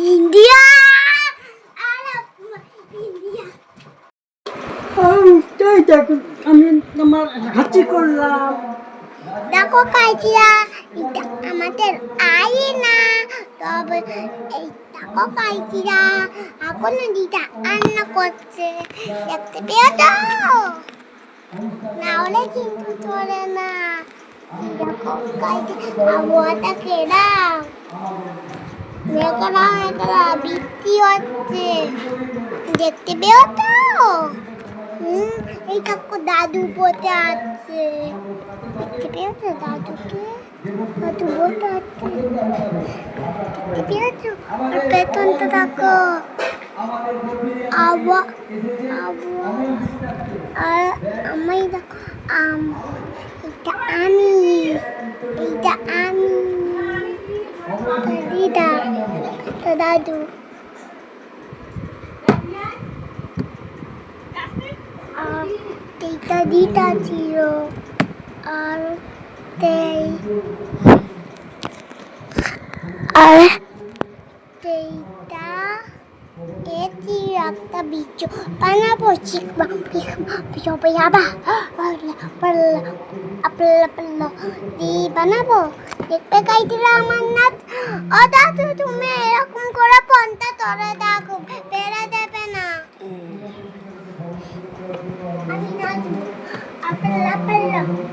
India, Arab, India. আমি দেখো আমি তোমার হাঁচি করলাম দেখো কাজিয়া এটা আমাদের আই না তবে এই দেখো কাইচিরা এখন দিদা রান্না করছে। দেখতে পেয়েছ না হলে কিন্তু চলে না। আবহাওয়াটা কেরাম? মেঘলা মেঘলা, বৃষ্টি হচ্ছে। দেখতে পেয়েছ হুম, এই দেখো দাদু বসে আছে। পেয়েছ দাদুকে দাদু বসে আছে পেয়েছ আর পেছনটা দেখো আবা আবা আর আমি দেখো আম এটা আমি এইটা আমি দিদা তো দাদু এইটা দিদা ছিল all day. All data. Eti rakta bicho. Pana po chikma. Bicho pa yaba. Parla parla. Apla parla. Di bana po. দেখবে গাইছিলাম আমার নাচ ও দাদু তুমি এরকম করে ফোনটা ধরে দেখো বেড়ে দেবে না আমি নাচবো আপেল আপেল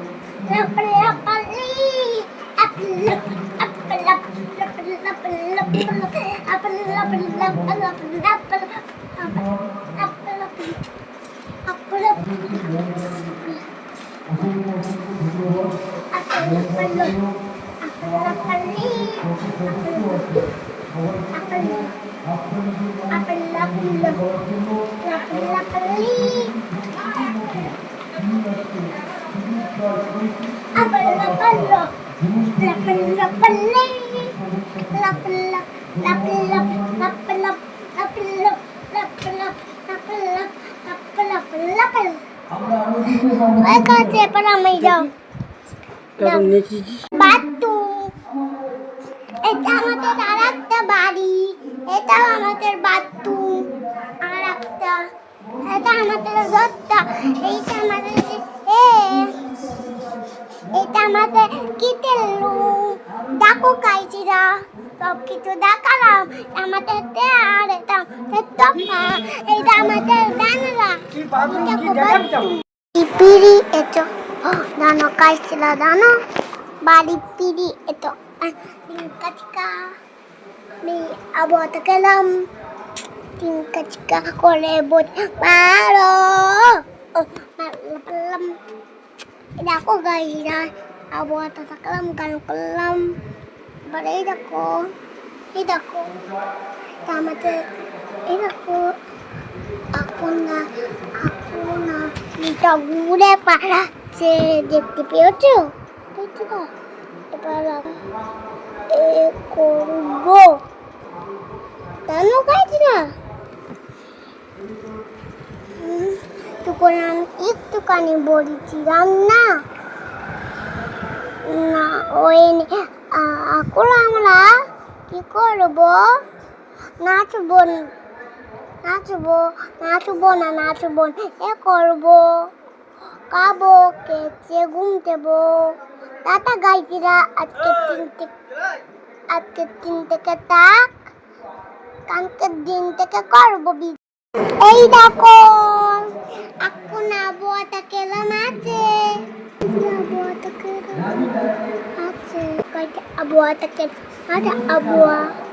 Apa yang ওই কাছে এবার আমি যাও বাতু এটা আমাদের আর একটা বাড়ি। এটা আমাদের বাতু আর একটা এটা আমাদের ঘরটা এইটা আমাদের এ। এটা আমাদের কিটেলু ডাকো কাইচিরা সব কিছু দেখালাম আমাদের আর এটা এইটা আমাদের জানলা Ipiri itu, Oh, dano guys sila dano. Bali pili ito. Ah, Tingkatika. May abot kalam. Tingkatika kolebot. Maro. Oh, maro Ida ako guys. Ida. Abot sa kelam Galo kalam. Bala idako idako tamate idako aku te. aku na. aku এটা ঘুরে পাড়াচ্ছে দেখতে পেয়েছ? এবার এ করব। কেন খাইছি না? তখন আমি একটুখানি বলেছিলাম না। না, ওই এখন আমরা। কি করব? নাচবো নাচবো নাচবো না নাচবো। এ করব। খাব কেচে ঘুম দেবো। টাটা গাইছিরা আজকে তিন থেকে আজকে তিন থেকে তাক, কালকের দিন থেকে করব এই দেখো এখন আবহাওয়াটা কেমন আছে? আবহাওয়াটা কেমন আছে? কয়টা আবহাওয়া আবহাওয়াটা কেমন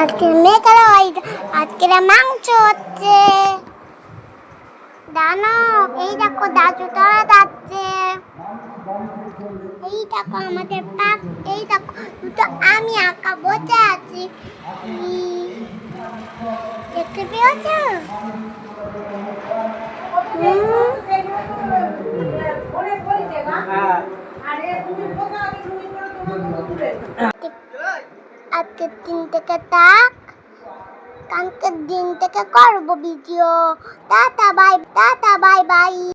আজকে মেঘালা হয় আজকে মাংস হচ্ছে। দানো, এই দেখো দাদু তারা যাচ্ছে। এই দেখো আমাদের পাক এই দেখো, দুটো আমি আঁকা বসে আছি। দেখতে পেয়েছ? হুম? আজকের দিন থেকে তাক কালকের দিন থেকে করব video tata bye tata bye bye